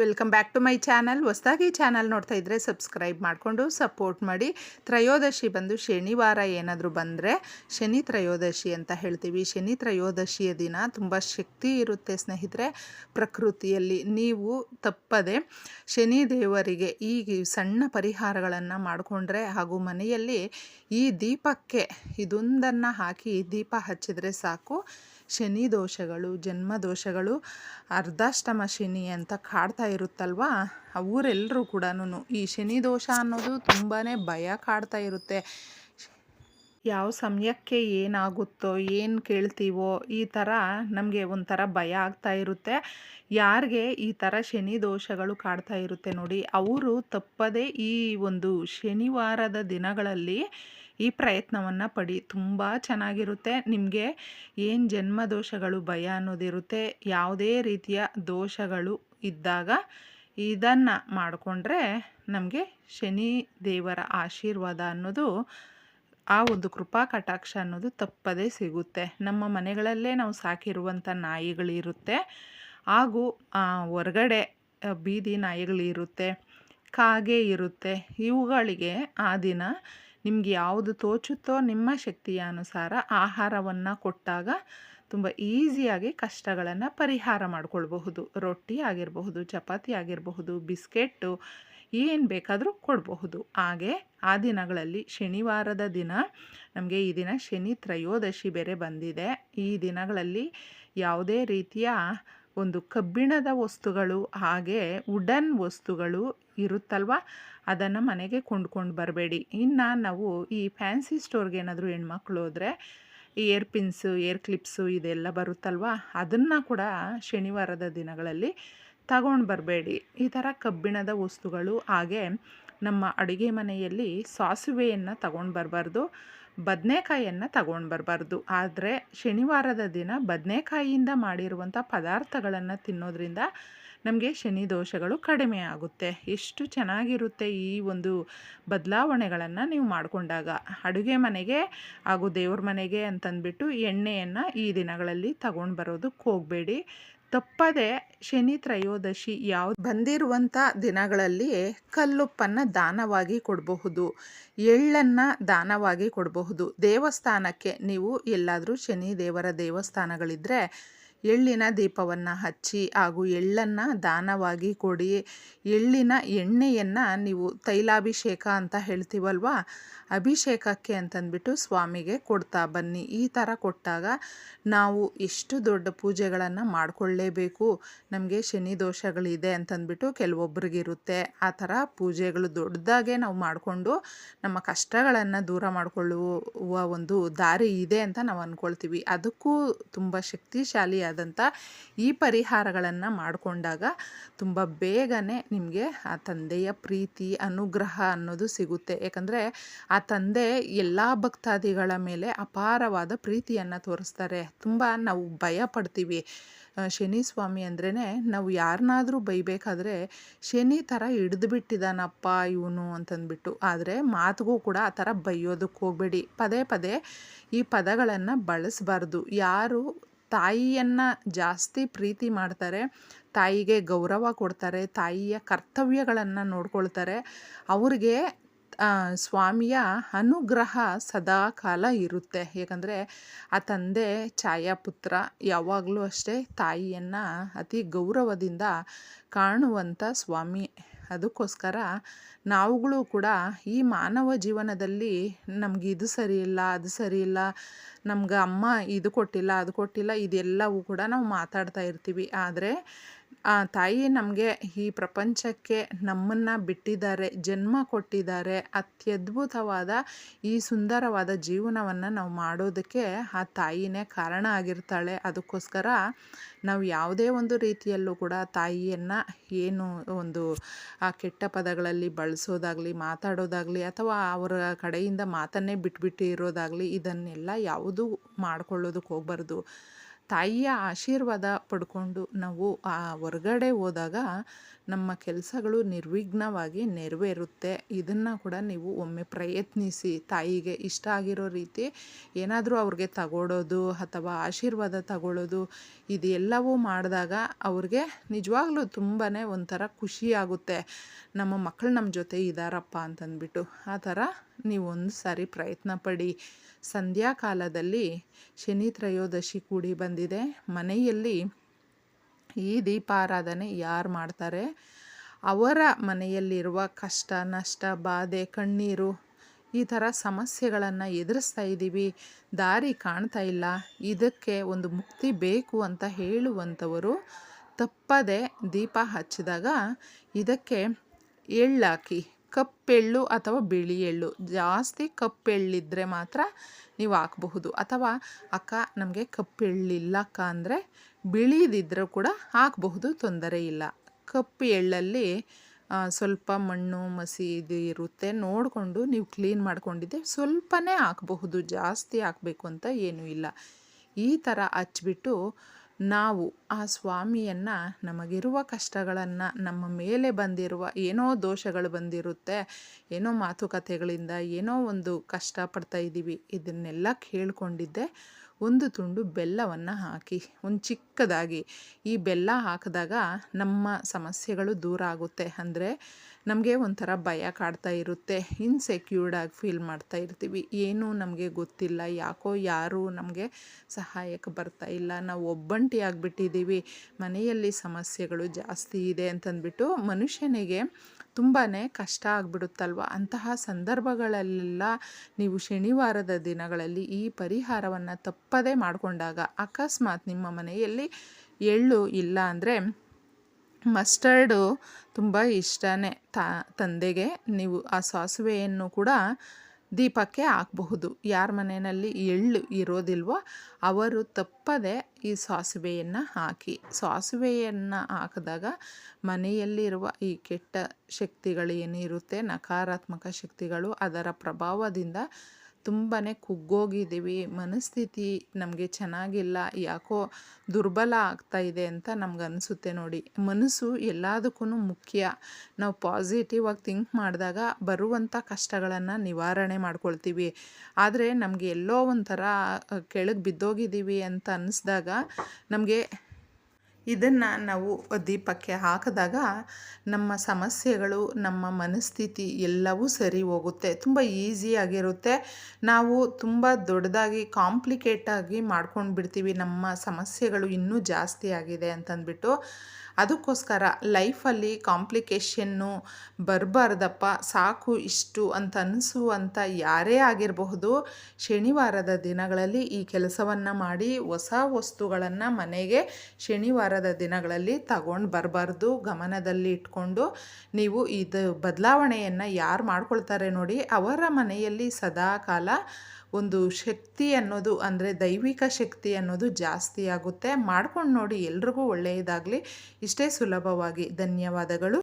Welcome back to my channel ಹೊಸದಾಗಿ channel ನೋಡ್ತಾ ಇದ್ದರೆ ಸಬ್ಸ್ಕ್ರೈಬ್ ಮಾಡಿಕೊಂಡು ಸಪೋರ್ಟ್ ಮಾಡಿ. ತ್ರಯೋದಶಿ ಬಂದು ಶನಿವಾರ ಏನಾದರೂ ಬಂದರೆ ಶನಿ ತ್ರಯೋದಶಿ ಅಂತ ಹೇಳ್ತೀವಿ. ಶನಿ ತ್ರಯೋದಶಿಯ ದಿನ ತುಂಬ ಶಕ್ತಿ ಇರುತ್ತೆ ಸ್ನೇಹಿತರೆ. ಪ್ರಕೃತಿಯಲ್ಲಿ ನೀವು ತಪ್ಪದೆ ಶನಿ ದೇವರಿಗೆ ಈ ಸಣ್ಣ ಪರಿಹಾರಗಳನ್ನು ಮಾಡಿಕೊಂಡ್ರೆ ಹಾಗೂ ಮನೆಯಲ್ಲಿ ಈ ದೀಪಕ್ಕೆ ಇದೊಂದನ್ನು ಹಾಕಿ ದೀಪ ಹಚ್ಚಿದರೆ ಸಾಕು. ಶನಿ ದೋಷಗಳು, ಜನ್ಮ ದೋಷಗಳು, ಅರ್ಧಾಷ್ಟಮ ಶನಿ ಅಂತ ಕಾಡ್ತಾ ಇರುತ್ತಲ್ವಾ? ಅವರೆಲ್ಲರೂ ಕೂಡ ಈ ಶನಿ ದೋಷ ಅನ್ನೋದು ತುಂಬಾ ಭಯ ಕಾಡ್ತಾ ಇರುತ್ತೆ. ಯಾವ ಸಮಯಕ್ಕೆ ಏನಾಗುತ್ತೋ, ಏನು ಕೇಳ್ತೀವೋ ಈ ಥರ ನಮಗೆ ಒಂಥರ ಭಯ ಆಗ್ತಾ ಇರುತ್ತೆ. ಯಾರಿಗೆ ಈ ಥರ ಶನಿ ದೋಷಗಳು ಕಾಡ್ತಾ ಇರುತ್ತೆ ನೋಡಿ, ಅವರು ತಪ್ಪದೇ ಈ ಒಂದು ಶನಿವಾರದ ದಿನಗಳಲ್ಲಿ ಈ ಪ್ರಯತ್ನವನ್ನು ಪಡಿ. ತುಂಬ ಚೆನ್ನಾಗಿರುತ್ತೆ. ನಿಮಗೆ ಏನು ಜನ್ಮ ದೋಷಗಳು ಭಯ ಅನ್ನೋದಿರುತ್ತೆ, ಯಾವುದೇ ರೀತಿಯ ದೋಷಗಳು ಇದ್ದಾಗ ಇದನ್ನು ಮಾಡಿಕೊಂಡ್ರೆ ನಮಗೆ ಶನಿ ದೇವರ ಆಶೀರ್ವಾದ ಅನ್ನೋದು, ಆ ಒಂದು ಕೃಪಾ ಕಟಾಕ್ಷ ಅನ್ನೋದು ತಪ್ಪದೇ ಸಿಗುತ್ತೆ. ನಮ್ಮ ಮನೆಗಳಲ್ಲೇ ನಾವು ಸಾಕಿರುವಂಥ ನಾಯಿಗಳಿರುತ್ತೆ. ಹಾಗೂ ಹೊರಗಡೆ ಬೀದಿ ನಾಯಿಗಳಿರುತ್ತೆ, ಕಾಗೆ ಇರುತ್ತೆ. ಇವುಗಳಿಗೆ ಆ ದಿನ ನಿಮ್ಗೆ ಯಾವುದು ತೋಚುತ್ತೋ ನಿಮ್ಮ ಶಕ್ತಿಯ ಅನುಸಾರ ಆಹಾರವನ್ನು ಕೊಟ್ಟಾಗ ತುಂಬ ಈಸಿಯಾಗಿ ಕಷ್ಟಗಳನ್ನು ಪರಿಹಾರ ಮಾಡಿಕೊಳ್ಬಹುದು. ರೊಟ್ಟಿ ಆಗಿರಬಹುದು, ಚಪಾತಿ ಆಗಿರಬಹುದು, ಬಿಸ್ಕೆಟ್ಟು ಏನು ಬೇಕಾದರೂ ಕೊಡಬಹುದು. ಹಾಗೆ ಆ ದಿನಗಳಲ್ಲಿ ಶನಿವಾರದ ದಿನ ನಮಗೆ ಈ ದಿನ ಶನಿ ತ್ರಯೋದಶಿ ಬೇರೆ ಬಂದಿದೆ. ಈ ದಿನಗಳಲ್ಲಿ ಯಾವುದೇ ರೀತಿಯ ಒಂದು ಕಬ್ಬಿಣದ ವಸ್ತುಗಳು, ಹಾಗೆ ವುಡನ್ ವಸ್ತುಗಳು ಇರುತ್ತಲ್ವ? ಅದನ್ನು ಮನೆಗೆ ಕೊಂಡ್ಕೊಂಡು ಬರಬೇಡಿ. ಇನ್ನು ನಾವು ಈ ಫ್ಯಾನ್ಸಿ ಸ್ಟೋರ್ಗೆ ಏನಾದರೂ ಹೆಣ್ಮಕ್ಳು ಹೋದರೆ ಏರ್ ಪಿನ್ಸು, ಏರ್ ಕ್ಲಿಪ್ಸು ಇದೆಲ್ಲ ಬರುತ್ತಲ್ವ? ಅದನ್ನು ಕೂಡ ಶನಿವಾರದ ದಿನಗಳಲ್ಲಿ ತಗೊಂಡು ಬರಬೇಡಿ. ಈ ಥರ ಕಬ್ಬಿಣದ ವಸ್ತುಗಳು, ಹಾಗೆ ನಮ್ಮ ಅಡುಗೆ ಮನೆಯಲ್ಲಿ ಸಾಸುವೆಯನ್ನು ತಗೊಂಡು ಬರಬಾರ್ದು. ಬದನೆಕಾಯಿಯನ್ನು ತಗೊಂಡು ಬರಬಾರ್ದು. ಆದರೆ ಶನಿವಾರದ ದಿನ ಬದನೆಕಾಯಿಯಿಂದ ಮಾಡಿರುವಂಥ ಪದಾರ್ಥಗಳನ್ನು ತಿನ್ನೋದ್ರಿಂದ ನಮಗೆ ಶನಿ ದೋಷಗಳು ಕಡಿಮೆ ಆಗುತ್ತೆ. ಎಷ್ಟು ಚೆನ್ನಾಗಿರುತ್ತೆ ಈ ಒಂದು ಬದಲಾವಣೆಗಳನ್ನು ನೀವು ಮಾಡಿಕೊಂಡಾಗ. ಅಡುಗೆ ಮನೆಗೆ ಹಾಗೂ ದೇವ್ರ ಮನೆಗೆ ಅಂತಂದ್ಬಿಟ್ಟು ಎಣ್ಣೆಯನ್ನು ಈ ದಿನಗಳಲ್ಲಿ ತಗೊಂಡು ಬರೋದಕ್ಕೆ ಹೋಗಬೇಡಿ. ತಪ್ಪದೆ ಶನಿ ತ್ರಯೋದಶಿ ಯಾವ ಬಂದಿರುವಂಥ ದಿನಗಳಲ್ಲಿ ಕಲ್ಲುಪ್ಪನ್ನು ದಾನವಾಗಿ ಕೊಡಬಹುದು, ಎಳ್ಳನ್ನು ದಾನವಾಗಿ ಕೊಡಬಹುದು. ದೇವಸ್ಥಾನಕ್ಕೆ ನೀವು ಎಲ್ಲಾದರೂ ಶನಿ ದೇವರ ದೇವಸ್ಥಾನಗಳಿದ್ದರೆ ಎಳ್ಳಿನ ದೀಪವನ್ನು ಹಚ್ಚಿ ಹಾಗೂ ಎಳ್ಳನ್ನು ದಾನವಾಗಿ ಕೊಡಿ. ಎಳ್ಳಿನ ಎಣ್ಣೆಯನ್ನು ನೀವು ತೈಲಾಭಿಷೇಕ ಅಂತ ಹೇಳ್ತೀವಲ್ವ? ಅಭಿಷೇಕಕ್ಕೆ ಅಂತಂದ್ಬಿಟ್ಟು ಸ್ವಾಮಿಗೆ ಕೊಡ್ತಾ ಬನ್ನಿ. ಈ ಥರ ಕೊಟ್ಟಾಗ ನಾವು ಎಷ್ಟು ದೊಡ್ಡ ಪೂಜೆಗಳನ್ನು ಮಾಡಿಕೊಳ್ಳೇಬೇಕು. ನಮಗೆ ಶನಿ ದೋಷಗಳಿದೆ ಅಂತಂದ್ಬಿಟ್ಟು ಕೆಲವೊಬ್ಬರಿಗಿರುತ್ತೆ ಆ ಥರ ಪೂಜೆಗಳು ದೊಡ್ಡದಾಗೆ ನಾವು ಮಾಡಿಕೊಂಡು ನಮ್ಮ ಕಷ್ಟಗಳನ್ನು ದೂರ ಮಾಡಿಕೊಳ್ಳುವ ಒಂದು ದಾರಿ ಇದೆ ಅಂತ ನಾವು ಅಂದ್ಕೊಳ್ತೀವಿ ಅದಕ್ಕೂ ತುಂಬ ಶಕ್ತಿಶಾಲಿಯಾದಂಥ ಈ ಪರಿಹಾರಗಳನ್ನು ಮಾಡಿಕೊಂಡಾಗ ತುಂಬ ಬೇಗನೆ ನಿಮಗೆ ಆ ತಂದೆಯ ಪ್ರೀತಿ, ಅನುಗ್ರಹ ಅನ್ನೋದು ಸಿಗುತ್ತೆ. ಯಾಕಂದರೆ ಆ ತಂದೆ ಎಲ್ಲ ಭಕ್ತಾದಿಗಳ ಮೇಲೆ ಅಪಾರವಾದ ಪ್ರೀತಿಯನ್ನು ತೋರಿಸ್ತಾರೆ. ತುಂಬ ನಾವು ಭಯ ಪಡ್ತೀವಿ. ಶನಿ ಸ್ವಾಮಿ ಅಂದ್ರೇ ನಾವು ಯಾರನ್ನಾದರೂ ಬೈಬೇಕಾದ್ರೆ ಶನಿ ಥರ ಹಿಡಿದು ಬಿಟ್ಟಿದ್ದಾನಪ್ಪ ಇವನು ಅಂತಂದ್ಬಿಟ್ಟು. ಆದರೆ ಮಾತಿಗೂ ಕೂಡ ಆ ಥರ ಬೈಯೋದಕ್ಕೆ ಹೋಗಬೇಡಿ. ಪದೇ ಪದೇ ಈ ಪದಗಳನ್ನು ಬಳಸಬಾರ್ದು. ಯಾರು ತಾಯಿಯನ್ನು ಜಾಸ್ತಿ ಪ್ರೀತಿ ಮಾಡ್ತಾರೆ, ತಾಯಿಗೆ ಗೌರವ ಕೊಡ್ತಾರೆ, ತಾಯಿಯ ಕರ್ತವ್ಯಗಳನ್ನು ನೋಡ್ಕೊಳ್ತಾರೆ. ಅವ್ರಿಗೆ ಸ್ವಾಮಿಯ ಅನುಗ್ರಹ ಸದಾ ಕಾಲ ಇರುತ್ತೆ. ಯಾಕಂದರೆ ಆ ತಂದೆ ಛಾಯಾಪುತ್ರ ಯಾವಾಗಲೂ ಅಷ್ಟೇ ತಾಯಿಯನ್ನು ಅತಿ ಗೌರವದಿಂದ ಕಾಣುವಂಥ ಸ್ವಾಮಿ. ಅದಕ್ಕೋಸ್ಕರ ನಾವುಗಳು ಕೂಡ ಈ ಮಾನವ ಜೀವನದಲ್ಲಿ ನಮ್ಗೆ ಇದು ಸರಿಯಿಲ್ಲ ಅದು ಸರಿಯಿಲ್ಲ ನಮ್ಗೆ ಅಮ್ಮ ಇದು ಕೊಟ್ಟಿಲ್ಲ, ಅದು ಕೊಟ್ಟಿಲ್ಲ, ಇದೆಲ್ಲವೂ ಕೂಡ ನಾವು ಮಾತಾಡ್ತಾ ಇರ್ತೀವಿ. ಆದರೆ ಆ ತಾಯಿ ನಮಗೆ ಈ ಪ್ರಪಂಚಕ್ಕೆ ನಮ್ಮನ್ನು ಬಿಟ್ಟಿದ್ದಾರೆ, ಜನ್ಮ ಕೊಟ್ಟಿದ್ದಾರೆ, ಅತ್ಯದ್ಭುತವಾದ ಈ ಸುಂದರವಾದ ಜೀವನವನ್ನು ನಾವು ಮಾಡೋದಕ್ಕೆ ಆ ತಾಯಿನೇ ಕಾರಣ ಆಗಿರ್ತಾಳೆ. ಅದಕ್ಕೋಸ್ಕರ ನಾವು ಯಾವುದೇ ಒಂದು ರೀತಿಯಲ್ಲೂ ಕೂಡ ತಾಯಿಯನ್ನು ಏನು ಒಂದು, ಆ ಕೆಟ್ಟ ಪದಗಳಲ್ಲಿ ಬಳಸೋದಾಗಲಿ, ಮಾತಾಡೋದಾಗಲಿ ಅಥವಾ ಅವರ ಕಡೆಯಿಂದ ಮಾತನ್ನೇ ಬಿಟ್ಬಿಟ್ಟಿರೋದಾಗಲಿ ಇದನ್ನೆಲ್ಲ ಯಾವುದೂ ಮಾಡ್ಕೊಳ್ಳೋದಕ್ಕೆ ಹೋಗ್ಬಾರ್ದು. ತಾಯಿಯ ಆಶೀರ್ವಾದ ಪಡ್ಕೊಂಡು ನಾವು ಆ ಹೊರಗಡೆ ಹೋದಾಗ ನಮ್ಮ ಕೆಲಸಗಳು ನಿರ್ವಿಘ್ನವಾಗಿ ನೆರವೇರುತ್ತೆ. ಇದನ್ನು ಕೂಡ ನೀವು ಒಮ್ಮೆ ಪ್ರಯತ್ನಿಸಿ. ತಾಯಿಗೆ ಇಷ್ಟ ಆಗಿರೋ ರೀತಿ ಏನಾದರೂ ಅವ್ರಿಗೆ ತಗೊಳ್ಳೋದು ಅಥವಾ ಆಶೀರ್ವಾದ ತಗೊಳ್ಳೋದು ಇದೆಲ್ಲವೂ ಮಾಡಿದಾಗ ಅವ್ರಿಗೆ ನಿಜವಾಗ್ಲೂ ತುಂಬಾ ಒಂಥರ ಖುಷಿಯಾಗುತ್ತೆ ನಮ್ಮ ಮಕ್ಕಳು ನಮ್ಮ ಜೊತೆ ಇದ್ದಾರಪ್ಪ ಅಂತಂದ್ಬಿಟ್ಟು. ಆ ಥರ ನೀವು ಒಂದು ಸಾರಿ ಪ್ರಯತ್ನ ಪಡಿ. ಸಂಧ್ಯಾಕಾಲದಲ್ಲಿ ಶನಿ ತ್ರಯೋದಶಿ ಕೂಡಿ ಬಂದಿದೆ. ಮನೆಯಲ್ಲಿ ಈ ದೀಪಾರಾಧನೆ ಯಾರು ಮಾಡ್ತಾರೆ? ಅವರ ಮನೆಯಲ್ಲಿರುವ ಕಷ್ಟ, ನಷ್ಟ, ಬಾಧೆ, ಕಣ್ಣೀರು, ಈ ಥರ ಸಮಸ್ಯೆಗಳನ್ನು ಎದುರಿಸ್ತಾ ಇದ್ದೀವಿ. ದಾರಿ ಕಾಣ್ತಾ ಇಲ್ಲ. ಇದಕ್ಕೆ ಒಂದು ಮುಕ್ತಿ ಬೇಕು ಅಂತ ಹೇಳುವಂಥವರು ತಪ್ಪದೆ ದೀಪ ಹಚ್ಚಿದಾಗ ಇದಕ್ಕೆ ಎಳ್ಳಾಕಿ ಕಪ್ಪೆಳ್ಳು ಅಥವಾ ಬಿಳಿ ಎಳ್ಳು. ಜಾಸ್ತಿ ಕಪ್ಪೆಳ್ಳಿದ್ರೆ ಮಾತ್ರ ನೀವು ಹಾಕಬಹುದು. ಅಥವಾ ಅಕ್ಕ, ನಮಗೆ ಕಪ್ಪೆಳ್ಳಿಲ್ಲ ಅಕ್ಕ ಅಂದರೆ ಬಿಳಿದಿದ್ದರೂ ಕೂಡ ಹಾಕಬಹುದು, ತೊಂದರೆ ಇಲ್ಲ. ಕಪ್ಪು ಎಳ್ಳಲ್ಲಿ ಸ್ವಲ್ಪ ಮಣ್ಣು, ಮಸಿ ಇದು ಇರುತ್ತೆ. ನೋಡಿಕೊಂಡು ನೀವು ಕ್ಲೀನ್ ಮಾಡ್ಕೊಂಡಿದ್ದೆ ಸ್ವಲ್ಪನೇ ಹಾಕಬಹುದು. ಜಾಸ್ತಿ ಹಾಕಬೇಕು ಅಂತ ಏನೂ ಇಲ್ಲ. ಈ ಥರ ಹಚ್ಬಿಟ್ಟು ನಾವು ಆ ಸ್ವಾಮಿಯನ್ನು ನಮಗಿರುವ ಕಷ್ಟಗಳನ್ನು ನಮ್ಮ ಮೇಲೆ ಬಂದಿರುವ ಏನೋ ದೋಷಗಳು ಬಂದಿರುತ್ತೆ, ಏನೋ ಮಾತುಕತೆಗಳಿಂದ ಏನೋ ಒಂದು ಕಷ್ಟಪಡ್ತಾ ಇದ್ದೀವಿ ಇದನ್ನೆಲ್ಲ ಕೇಳಿಕೊಂಡಿದ್ದೆ. ಒಂದು ತುಂಡು ಬೆಲ್ಲವನ್ನು ಹಾಕಿ, ಒಂದು ಚಿಕ್ಕದಾಗಿ ಈ ಬೆಲ್ಲ ಹಾಕಿದಾಗ ನಮ್ಮ ಸಮಸ್ಯೆಗಳು ದೂರ ಆಗುತ್ತೆ. ಅಂದರೆ ನಮಗೆ ಒಂಥರ ಭಯ ಕಾಡ್ತಾ ಇರುತ್ತೆ ಇನ್ಸೆಕ್ಯೂರ್ಡಾಗಿ ಫೀಲ್ ಮಾಡ್ತಾ ಇರ್ತೀವಿ. ಏನೂ ನಮಗೆ ಗೊತ್ತಿಲ್ಲ, ಯಾಕೋ ಯಾರೂ ನಮಗೆ ಸಹಾಯಕ್ಕೆ ಬರ್ತಾ ಇಲ್ಲ. ನಾವು ಒಬ್ಬಂಟಿ ಆಗಿಬಿಟ್ಟಿದ್ದೀವಿ ಮನೆಯಲ್ಲಿ ಸಮಸ್ಯೆಗಳು ಜಾಸ್ತಿ ಇದೆ ಅಂತಂದ್ಬಿಟ್ಟು ಮನುಷ್ಯನಿಗೆ ತುಂಬಾ ಕಷ್ಟ ಆಗಿಬಿಡುತ್ತಲ್ವ? ಅಂತಹ ಸಂದರ್ಭಗಳಲ್ಲೆಲ್ಲ ನೀವು ಶನಿವಾರದ ದಿನಗಳಲ್ಲಿ ಈ ಪರಿಹಾರವನ್ನು ತಪ್ಪದೇ ಮಾಡಿಕೊಂಡಾಗ ಅಕಸ್ಮಾತ್ ನಿಮ್ಮ ಮನೆಯಲ್ಲಿ ಎಳ್ಳು ಇಲ್ಲ ಅಂದರೆ ಮಸ್ಟರ್ಡು ತುಂಬ ಇಷ್ಟನೇ ತಂದೆಗೆ. ನೀವು ಆ ಸಾಸಿವೆಯನ್ನು ಕೂಡ ದೀಪಕ್ಕೆ ಹಾಕಬಹುದು. ಯಾರ ಮನೆಯಲ್ಲಿ ಎಳ್ಳು ಇರೋದಿಲ್ವೋ ಅವರು ತಪ್ಪದೆ ಈ ಸಾಸಿವೆಯನ್ನು ಹಾಕಿ. ಸಾಸಿವೆಯನ್ನು ಹಾಕಿದಾಗ ಮನೆಯಲ್ಲಿರುವ ಈ ಕೆಟ್ಟ ಶಕ್ತಿಗಳು ಏನಿರುತ್ತೆ, ನಕಾರಾತ್ಮಕ ಶಕ್ತಿಗಳು ಅದರ ಪ್ರಭಾವದಿಂದ ತುಂಬಾ ಕುಗ್ಗೋಗಿದ್ದೀವಿ. ಮನಸ್ಥಿತಿ ನಮಗೆ ಚೆನ್ನಾಗಿಲ್ಲ. ಯಾಕೋ ದುರ್ಬಲ ಆಗ್ತಾ ಇದೆ ಅಂತ ನಮ್ಗೆ ಅನಿಸುತ್ತೆ ನೋಡಿ. ಮನಸ್ಸು ಎಲ್ಲದಕ್ಕೂ ಮುಖ್ಯ. ನಾವು ಪಾಸಿಟಿವ್ ಆಗಿ ಥಿಂಕ್ ಮಾಡಿದಾಗ ಬರುವಂಥ ಕಷ್ಟಗಳನ್ನು ನಿವಾರಣೆ ಮಾಡ್ಕೊಳ್ತೀವಿ. ಆದರೆ ನಮಗೆ ಎಲ್ಲೋ ಒಂಥರ ಕೆಳಗೆ ಬಿದ್ದೋಗಿದ್ದೀವಿ ಅಂತ ಅನ್ನಿಸ್ದಾಗ ನಮಗೆ ಇದನ್ನು ನಾವು ದೀಪಕ್ಕೆ ಹಾಕಿದಾಗ ನಮ್ಮ ಸಮಸ್ಯೆಗಳು, ನಮ್ಮ ಮನಸ್ಥಿತಿ ಎಲ್ಲವೂ ಸರಿ ಹೋಗುತ್ತೆ. ತುಂಬ ಈಸಿಯಾಗಿರುತ್ತೆ ನಾವು ತುಂಬ ದೊಡ್ಡದಾಗಿ ಕಾಂಪ್ಲಿಕೇಟಾಗಿ ಮಾಡ್ಕೊಂಡು ಬಿಡ್ತೀವಿ ನಮ್ಮ ಸಮಸ್ಯೆಗಳು ಇನ್ನೂ ಜಾಸ್ತಿ ಆಗಿದೆ ಅಂತಂದ್ಬಿಟ್ಟು ಅದಕ್ಕೋಸ್ಕರ ಲೈಫಲ್ಲಿ ಕಾಂಪ್ಲಿಕೇಶನ್ನು ಬರಬಾರ್ದಪ್ಪ, ಸಾಕು ಇಷ್ಟು ಅಂತ ಅನಿಸುವಂಥ ಯಾರೇ ಆಗಿರಬಹುದು, ಶನಿವಾರದ ದಿನಗಳಲ್ಲಿ ಈ ಕೆಲಸವನ್ನು ಮಾಡಿ, ಹೊಸ ವಸ್ತುಗಳನ್ನು ಮನೆಗೆ ಶನಿವಾರದ ದಿನಗಳಲ್ಲಿ ತಗೊಂಡು ಬರಬಾರ್ದು, ಗಮನದಲ್ಲಿ ಇಟ್ಕೊಂಡು ನೀವು ಇದು ಬದಲಾವಣೆಯನ್ನು ಯಾರು ಮಾಡ್ಕೊಳ್ತಾರೆ ನೋಡಿ, ಅವರ ಮನೆಯಲ್ಲಿ ಸದಾ ಕಾಲ ಒಂದು ಶಕ್ತಿ ಅನ್ನೋದು, ಅಂದರೆ ದೈವಿಕ ಶಕ್ತಿ ಅನ್ನೋದು ಜಾಸ್ತಿ ಆಗುತ್ತೆ. ಮಾಡ್ಕೊಂಡು ನೋಡಿ ಎಲ್ರಿಗೂ ಒಳ್ಳೆಯದಾಗಲಿ. ಇಷ್ಟೇ ಸುಲಭವಾಗಿ. ಧನ್ಯವಾದಗಳು.